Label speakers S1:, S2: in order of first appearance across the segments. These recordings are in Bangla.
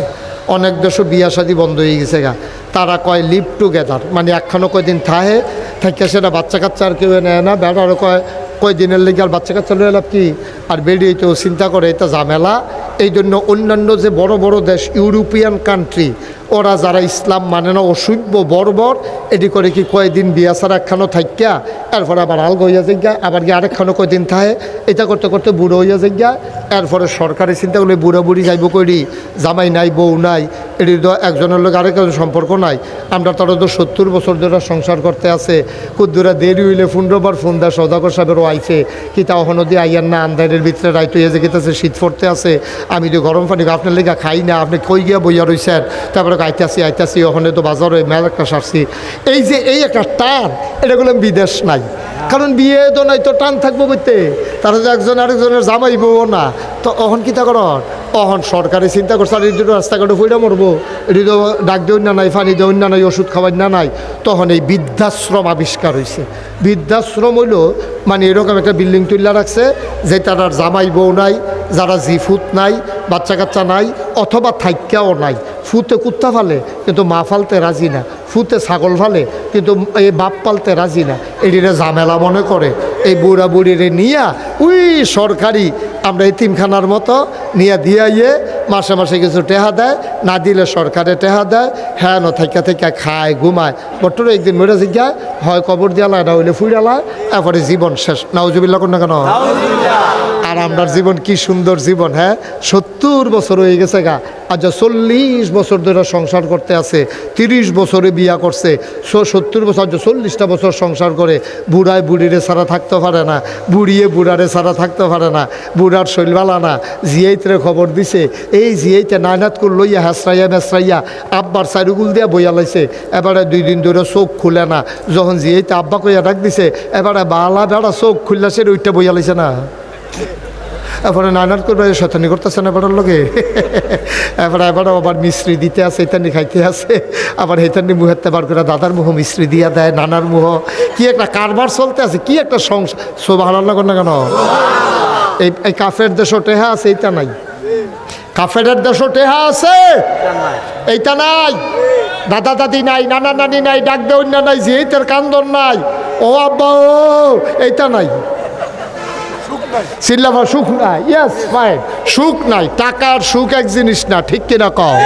S1: আছে। অনেক দেশও বিয়া শাদি বন্ধ হয়ে গেছে গা। তারা কয় লিভ টুগেদার মানে একখানো কয়দিন থাহে থাকে সেটা বাচ্চা কাচ্চা আর কেউ নেয় না। বেড়ারও কয়, কয়দিনের লেগে আর বাচ্চা কাচ্চা লাভ কি? আর বেরিয়ে তো চিন্তা করে, এটা ঝামেলা। এই জন্য অন্যান্য যে বড় বড় দেশ, ইউরোপিয়ান কান্ট্রি ওরা যারা ইসলাম মানে না, অসভ্য, বর্বর, এটি করে কি কয়দিন বিয়া ছাড়া একখানো থাকিয়া এরপরে আবার আলগা হইয়া আবার গিয়ে আরেকখানো কয়দিন থাকে এটা করতে করতে বুড়ো হইয়া যাইগা এরপরে সরকারি চিন্তা করলে বুড়া বুড়ি যাইব করি জামাই নাই, বউ নাই, এটি তো একজনের লোক আরেকজন সম্পর্ক নাই। আমরা তারা তো সত্তর বছর ধরে সংসার করতে আছে। কুদ্দুরা দেরি হইলে ফুন্ডবার ফোন দেয় সদাগর সাহেবেরও কি তা দিয়ে আইয়ার না আন্দারের ভিতরে রাইট হইয়া যে গেতেছে শীত পড়তে আছে। আমি তো গরম পানি আপনার লেগা খাই না, আপনি কই গিয়া বইয়া রইছেন? তারপরে আইতাছি আইতাছি ওখানে তো বাজারে মেল একটা সারছি। এই যে এই একটা টান, এটা বললাম বিদেশ নাই। কারণ বিয়ে তো নাই, তো টান থাকব বইতে তারা একজন আরেকজনের জামাই বউ না, তো অহন কিতা কর অহন সরকারি চিন্তা করছে, আর এটি রাস্তাঘাটে ফুইটা মরবো। এটি তো ডাক দেউন না নাই, পানি দেউন না নাই, ওষুধ খাওয়াই না নাই। তখন এই বৃদ্ধাশ্রম আবিষ্কার হয়েছে বৃদ্ধাশ্রম হইল মানে এরকম একটা বিল্ডিং তুল্লা রাখছে, যে তার জামাই বউ নাই, যারা জিফুত নাই, বাচ্চা কাচ্চা নাই, অথবা থাইক্যাও নাই। ফুতে কুত্তা ফালে, কিন্তু মা ফালতে রাজি না। ফুতে ছাগল ফালে, কিন্তু এই বাপ পালতে রাজি না। এটিরে ঝামেলা মনে করে, এই বুড়া বুড়িরে নিয়া, উই সরকারি, আমরা এতিমখানার মতো নিয়ে দিয়ে ইয়ে মাসে মাসে কিছু টেহা দেয়, না দিলে সরকারে টেহা দেয় হ্যাঁ ন থাইকা খায়, ঘুমায়। বট্টর একদিন মেরে জিজ্ঞায় হয় কবর দিয়ালায় না হইলে ফুইরালায় এরপরে জীবন শেষ। নাউজুবিল্লা কোন? না কেন আর আপনার জীবন কি সুন্দর জীবন হ্যাঁ? সত্তর বছর হয়ে গেছে গা। আজ চল্লিশ বছর ধরে সংসার করতে আছে, তিরিশ বছরে বিয়া করছে সত্তর বছর, আজ চল্লিশটা বছর সংসার করে, বুড়ায় বুড়িরে ছাড়া থাকতে পারে না, বুড়িয়ে বুড়ারে ছাড়া থাকতে পারে না, বুড়ার শৈলবালা না, জিয়াইতরে খবর দিছে, এই জিয়াইতে নায়নাত করে লইয়া হেসরাইয়া মেসরাইয়া আব্বার চারুগুল দিয়া বইয়া লাইছে, এবারে দুই দিন ধরে চোখ খুলে না, যখন জিয়াইতে আব্বা কইয়া ডাক দিছে, এবারে বালা বেড়া চোখ খুললা সে ওইটা বইয়া লাইছে না। এরপরে নানার করবে শতানি করতেছে না এবার লগে? এবার এবার আবার মিশ্রি দিতে আছে এতানি খাইতে আছে। আবার হেতানি মুহেতে বার করে দাদার মুহ মিশ্রি দিয়া দেয়, নানার মুহ। কি একটা কারবার চলতে আছে, কি একটা সংসার সব হারার লাগন না কেন? এই এই কাফের দেশ টেহা আছে, এইটা নাই। কাফের দেশ টেহা আছে, এইটা নাই। দাদা দাদি নাই, নানা নানি নাই, ডাক দেউন না নাই জিহিতের কান্দন নাই। ও আব্বা, ও, এইটা নাই। চিল্লাফা সুখ নাই। ইয়েস ফাইন সুখ নাই। টাকার সুখ এক জিনিস না ঠিক কিনা কও?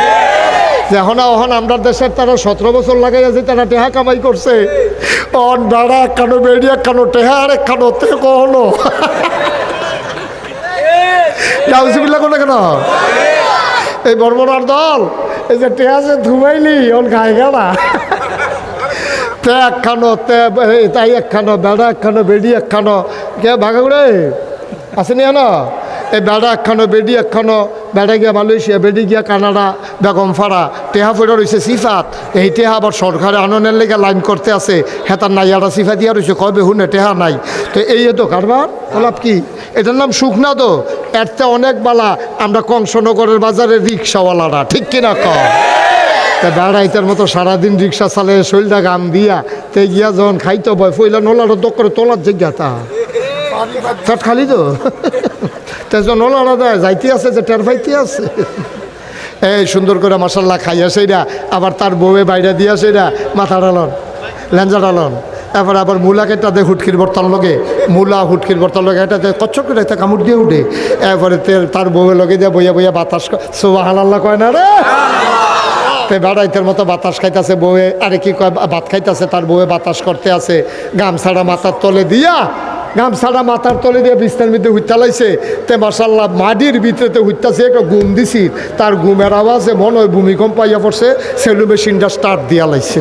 S1: এখন এখন আমরা দেশের তারা সতেরো বছর লাগাই আছে তারা টেহা কামাই করছে। অন দাঁড়া একখানো বেড়ি একখানো টেহা আর একখানো তে কখনো যাউসিবিল্লা কোনো কেন? এই বর্মনার দল এই যে টেহা যে ধুমাইলি অন খায় গেলা। তে একখানো তে তাই একখানো বেড়া একখানো বেডি একখানো। কে ভাগা করে আসেনি না এই বেড়া একখানো বেডি একখানো বেড়া গিয়া মালয়েশিয়া, বেডি গিয়া কানাডা, বেগম ফাড়া, টেহা ফেরা রয়েছে সিফাত। এই টেহা আবার সরকারে আননের লেগে লাইন করতে আছে হেতার নাই একটা সিফা দিয়া রয়েছে কবে হুনে টেহা নাই। তো এই তো কারবার ওলাপ কি? এটার নাম সুখ না তো এরতে অনেক বালা আমরা কংসনগরের বাজারে রিক্সাওয়ালারা, ঠিক কিনা কম তা বেড়াইতের মতো সারাদিন রিক্সা চালে শৈলটা গাম দিয়া, তে গিয়া যখন খাইতে বয়, ফইলা নোলার দোক করে তোলার জিজ্ঞা তা চট খালি তো তেজন নোলারা দেয় যাইতে আছে যে টের পাইতে আছে। এই সুন্দর করে মশাল্লা খাইয়া সেইরা আবার তার বউয়ে বাইরে দিয়া সেইরা মাথা ডালন লেঞ্জা ডালন এবার আবার মূলা কেটা দে হুটকির বর্তার লগে। মূলা, হুটকির বর্তার লগে, এটা কচ্ছপ করে একটা কামড় দিয়ে উঠে। এরপরে তেল তার বউয়ের লগে দিয়ে বইয়া বইয়া বাতাস সোয়া হালাল্লা কয় না রে? তে বেড়াইতের মতো বাতাস খাইতেছে বউয়ে। আরে কি কয়, ভাত খাইতেছে, তার বউয়ে বাতাস করতে আছে। গামছাড়া মাথার তলে দিয়া গামছাড়া মাথার তলে দিয়ে বিস্তার মধ্যে হুইতালাইছে তে মাসাল্লাহ মাটির ভিতরেতে হুইতাছে একটা ঘুম দিছি, তার ঘুমের আওয়াজে মনে হয় ভূমিকম্প পাইয়া পড়ছে সেলু মেশিনটা স্টার্ট দিয়া লাইছে।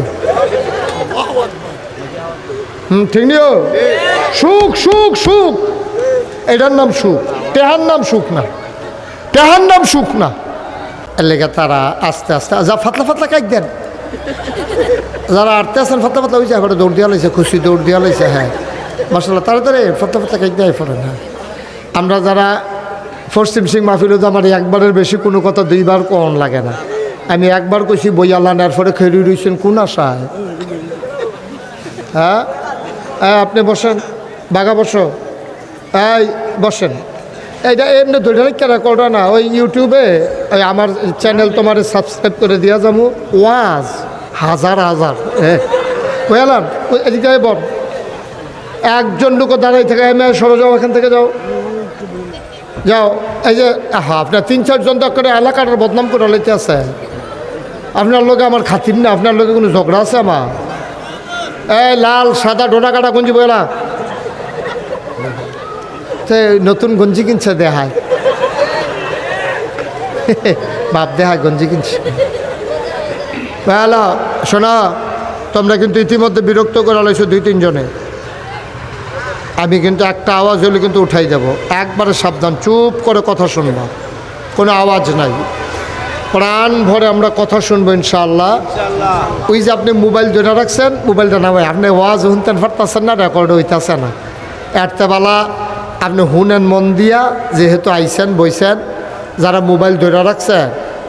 S1: হুম, ঠিক নিও? সুখ সুখ সুখ। এটার নাম সুখ। টেহার নাম সুখ না। টেহার নাম সুখ না। এর তারা আস্তে আস্তে যা ফাতলা ফাতলা কাইক দেন। যারা আটতে আসেন ফাতলা ফাতলা হয়েছে এবারে দৌড় দেওয়া লাইছে, খুশি দৌড় দেওয়া লাইছে হ্যাঁ। মাসাল্লাহ তাড়াতাড়ি ফাতলা ফাতলা কাইক দেয় পড়েন হ্যাঁ। আমরা যারা পশ্চিম সিং মাহফিল আমার একবারের বেশি কোনো কথা দুইবার কন লাগে না। আমি একবার কইছি বইয়ালা নেওয়ার পরে খেয়ে রয়েছেন কোন আশায়? হ্যাঁ? আপনি বসেন, বাঘা বসো। এই, বসেন। এটা এমনি ধরে কেনা করো না, ওই ইউটিউবে ওই আমার চ্যানেল তোমার সাবস্ক্রাইব করে দিয়া যাব। ওয়াজ, হাজার হাজার হ্যাঁ। বুঝলাম এদিকে বল। একজন লোক দাঁড়াই থাকে এমনি সরে যাও, এখান থেকে যাও। যাও, এই যে হ্যাঁ আপনার তিন চারজন তো করে এলাকাটার বদনাম করে লইতে আছে। আপনার লোকে আমার খাতির না, আপনার লোকে কোনো ঝগড়া আছে আমার? এই লাল, সাদা, ডোনা কাটা গঞ্জি বলা তো, নতুন গঞ্জি কিনছে, দেহায়। বাপ দেহায় গঞ্জি কিনছে। বেলা শোনা, তোমরা কিন্তু ইতিমধ্যে বিরক্ত করা লাইছো দুই, তিনজনে। আমি কিন্তু একটা আওয়াজ হলে কিন্তু উঠাই যাব। একবারে সাবধান চুপ করে কথা শুনবা। কোনো আওয়াজ নাই। প্রাণ ভরে আমরা কথা শুনব ইনশাআল্লাহ। ওই যে আপনি মোবাইল ধরে রাখছেন মোবাইলটা না ভাই আপনি ওয়াজ শুনতেন পারতেছেন না রেকর্ড হইতেছে না। এরতেবেলা আপনি হুনেন মন দিয়া যেহেতু আইসেন বইছেন যারা মোবাইল ধরে রাখছে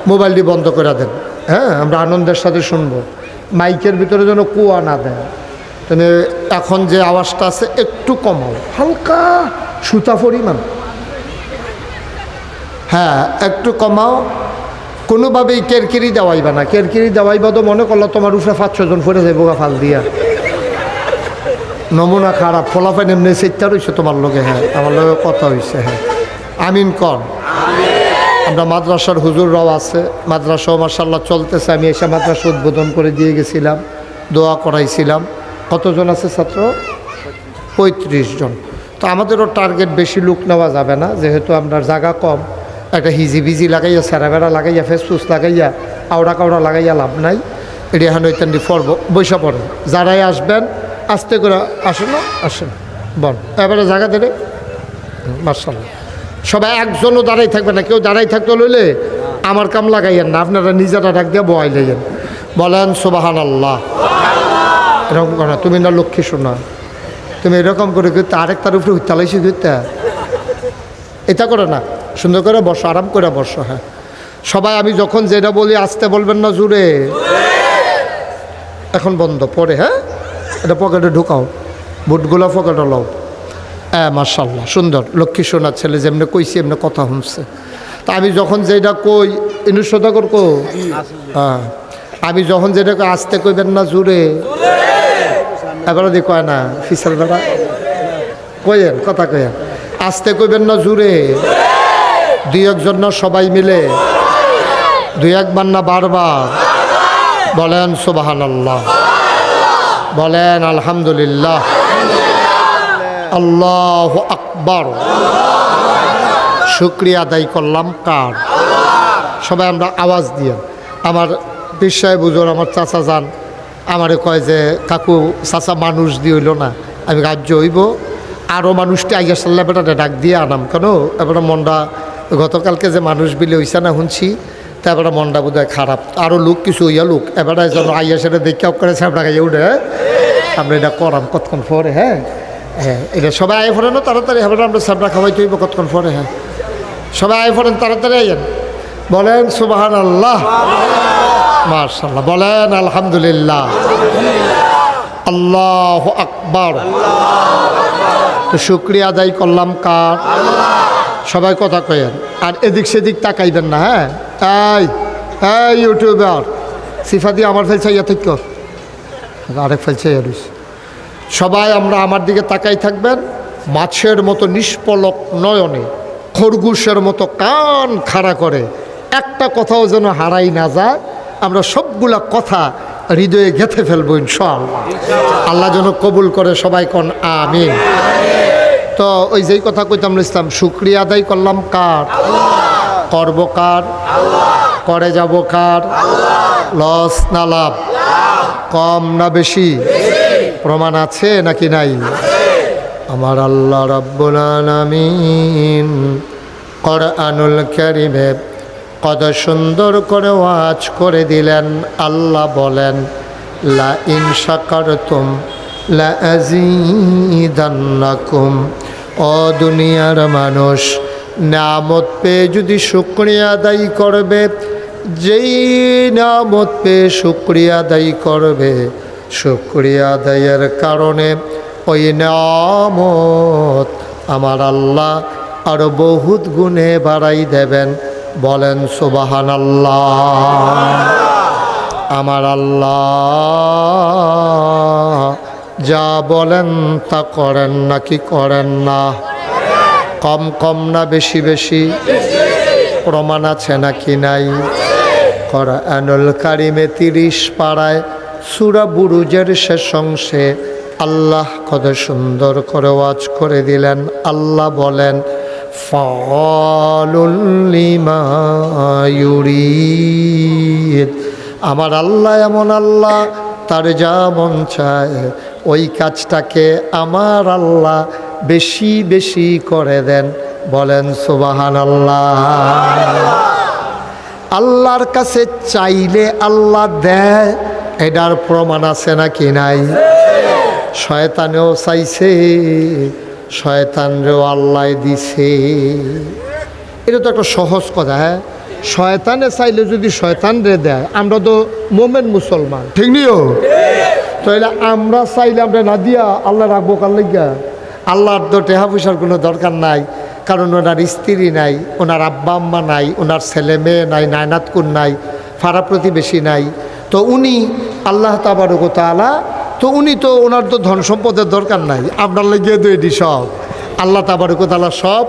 S1: মোবাইলটি বন্ধ করে দেন। হ্যাঁ আমরা আনন্দের সাথে শুনব। মাইকের ভিতরে যেন কুয়া না দেয়। তুমি এখন যে আওয়াজটা আছে একটু কমাও হালকা সুতা পরিমাণ। হ্যাঁ একটু কমাও। কোনোভাবেই কেরকিরি দেওয়াইবা না। কেরকিরি দেওয়াইবা তো মনে করল তোমার উপরে পাঁচ ছজন পড়ে যাইব গা ফাল দিয়া। নমুনা খারাপ ফলাফাইন এমনি সেটা রয়েছে তোমার লোকে হ্যাঁ আমার লগে কথা হয়েছে হ্যাঁ। আমিন কন। আমরা মাদ্রাসার হুজুররাও আছে, মাদ্রাসাও মার্শাল্লাহ চলতেছে। আমি এসে মাদ্রাসা উদ্বোধন করে দিয়ে গেছিলাম, দোয়া করাইছিলাম। কতজন আছে ছাত্র? পঁয়ত্রিশ জন। তো আমাদেরও টার্গেট বেশি লুক নেওয়া যাবে না, যেহেতু আপনার জায়গা কম। একটা হিজি বিজি লাগাইয়া স্যারাবেড়া লাগাইয়া ফেসফুস লাগাইয়া, আওড়া কাউড়া লাগাইয়া লাভ নাই। এটি এখন ওইখান ফরব বৈশা পড়ে যারাই আসবেন, আস্তে করে আসেন আসেন। বল এবারে জায়গা দেবে মার্শাল্লাহ সবাই একজনও দাঁড়াই থাকবে না। কেউ দাঁড়াই থাকতে লইলে আমার কাম লাগাইয়েন না। আপনারা নিজেরা ডাক দিয়ে বয়াই লাইয়েন। বলেন সুবাহান আল্লাহ এরকম করে তুমি না লক্ষ্মী শোনা তুমি এরকম করে করতে আরেকটার উপরে উত্তালাইছি করতে এটা করে না। সুন্দর করে বসো, আরাম করে বসো হ্যাঁ। সবাই আমি যখন যেটা বলি, আসতে বলবেন না জুড়ে এখন বন্ধ, পরে হ্যাঁ? এটা পকেটে ঢুকাও। বুটগুলো পকেটে লও। হ্যাঁ মার্শাল্লাহ সুন্দর। লক্ষ্মী সোনার ছেলে যেমনি কইছি, এমনি কথা শুনছে। তা আমি যখন যেটা কই, ইনু শ্রদ্ধা করব হ্যাঁ। আমি যখন যেটা আসতে কইবেন না জুড়ে এবারে দি কয় না ফিসাল বেড়া কয়েন কথা কয়েন আসতে কইবেন না জুড়ে দুই একজন না সবাই মিলে। দুই একবার না বারবার। বলেন সুবাহান আল্লাহ বলেন, আলহামদুলিল্লাহ। আল্লাহ আকবর। শুক্রিয়া আদায় করলাম কার? সবাই আমরা আওয়াজ দিয়ে আমার বিশ্বায় বুঝুন আমার চাচা যান। আমারে কয় যে, কাকু, চাচা মানুষ দিয়ে হইল না, আমি রাজ্য হইব। আরও মানুষটি আইয়া সাল্লা বেটাটা ডাক দিয়ে আনাম, কেন? এবারে মনটা, গতকালকে যে মানুষ বিলে হইছে না শুনছি, তা এবারে মনটা বোধ খারাপ। আরও লোক কিছু হইয়া লোক, এবারে যেন আইয়া সেটা দেখে করে সামনে গাইয়া উঠে হ্যাঁ? আমরা এটা করাম, কতক্ষণ পরে হ্যাঁ? হ্যাঁ এটা সবাই আয় ফোরেন তাড়াতাড়ি হবে আমরা সাবরা খাওয়াই তৈব কতক্ষণ পরে হ্যাঁ। সবাই আয় ফোরেন তাড়াতাড়ি আইয়েন। বলেন সুবাহান আল্লাহ মার্শাল্লাহ বলেন আলহামদুলিল্লাহ। আল্লাহ আকবর। তো শুক্রিয়া আদায় করলাম কার? সবাই কথা কয়েন আর এদিক সেদিক তাকাইবেন না হ্যাঁ? এই এই ইউটিউবার, সিফা দিয়ে আমার ফেলছে, ইয়া থেকে। আরেক ফেলছে ইয়ারিস সবাই আমরা আমার দিকে তাকাই থাকবেন, মাছের মতো নিষ্পলক নয়নে, খরগোশের মতো কান খাড়া করে, একটা কথাও যেন হারাই না যায়। আমরা সবগুলা কথা হৃদয়ে গেঁথে ফেলব ইনশাআল্লাহ। আল্লাহ যেন কবুল করে সবাই কন, আমিন। তো ওই যেই কথা কইতাম ইসলাম, শুক্রিয়া আদায় করলাম কার? করব কার? করে যাব কার? লস না লাভ? কম না বেশি? প্রমাণ আছে নাকি নাই? আমার আল্লাহ রাব্বুল আলামিন কোরআনুল কারিমে কত সুন্দর করে ওয়াজ করে দিলেন। আল্লাহ বলেন, লা ইন শাকারতুম লা আযীদান্নাকুম। ও দুনিয়ার মানুষ নামত পেয়ে যদি শুক্রিয়া আদায় করবে, যেই নামত পেয়ে শুক্রিয়া আদায় করবে, শুক্রিয়া আদায়ের কারণে ওই নামত আমার আল্লাহ আরও বহুত গুণে বাড়াই দেবেন। বলেন সুবাহান আমার আল্লাহ যা বলেন তা করেন নাকি করেন না? কম কম না বেশি বেশি প্রমাণ আছে নাকি নাই? করা কোরআনুল কারিমে তিরিশ পাড়ায় সুরা বুরুজের শেষ অংশে আল্লাহ কত সুন্দর করে ওয়াজ করে দিলেন। আল্লাহ বলেন ফলিমা ইউরিদ। আমার আল্লাহ এমন আল্লাহ, তার যা মন চায়, ওই কাজটাকে আমার আল্লাহ বেশি বেশি করে দেন। বলেন সুবাহান আল্লাহ আল্লাহর কাছে চাইলে আল্লাহ দেয়, এটার প্রমাণ আছে নাকি নাই? শয়তানেও চাইছে। শয়তানরেও আল্লাহ দিছে। এটা তো একটা সহজ কথা হ্যাঁ? শয়তানে চাইলে যদি শয়তান রে দেয়, আমরা তো মোমেন মুসলমান। ঠিক নিও তাহলে আমরা চাইলে আমরা না দিয়া আল্লাহ রাখব কার লাগিয়া আল্লাহর তো টেহা পয়সার কোনো দরকার নাই, কারণ ওনার স্ত্রী নাই, ওনার আব্বা আম্মা নাই, ওনার ছেলে মেয়ে নাই নায়নাতকুর নাই ফাড়া প্রতিবেশী নাই। তো উনি আল্লাহ তাবারকতালা তো উনি তো ওনার তো ধন সম্পদের দরকার নাই। আপনার লেগে তো এটি সব। আল্লাহ তাবারকতালা সব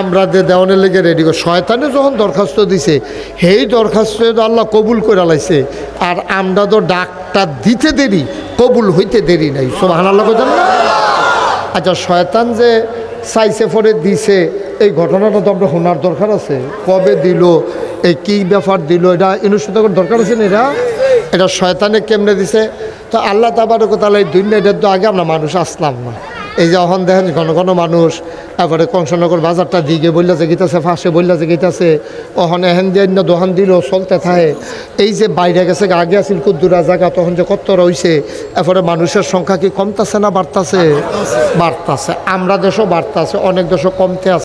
S1: আমরা যে দেওয়ানের লেগে রেডি করে শয়তানে যখন দরখাস্ত দিছে, সেই দরখাস্ত আল্লাহ কবুল করে লাইছে। আর আমরা তো ডাকটা দিতে দেরি, কবুল হইতে দেরি নাই। সব হানাল্লাহ কথা না? আচ্ছা শয়তান যে চাইছে পরে দিছে, এই ঘটনাটা তো আমরা শোনার দরকার আছে। কবে দিল, এই কী ব্যাপার দিল, এটা ইনুষ্ঠিত দরকার আছে না এটা? এটা শয়তানে কেমনে দিছে? তো আল্লাহ তাবার তাহলে এই দুনিয়া, এটার তো আগে আমরা মানুষ আসলাম না। এই যে অহন দেখেন ঘন ঘন মানুষ, তারপরে কংসনগর বাজারটা দিকে বললা যে গীতাছে, ফাঁসে বললা যে গীতাছে। অহন এহেন দিয়ে অন্য দোকান দিল, চলতে থাকে। এই যে বাইরে গেছে, আগে আছিল কুদ্দুরা জায়গা তখন যে কত রয়েছে এরপরে মানুষের সংখ্যা কি কমতাছে না বাড়তাছে? বাড়তাছে। আমরা দেশও বাড়তাছে, অনেক দেশও কমতে আছে।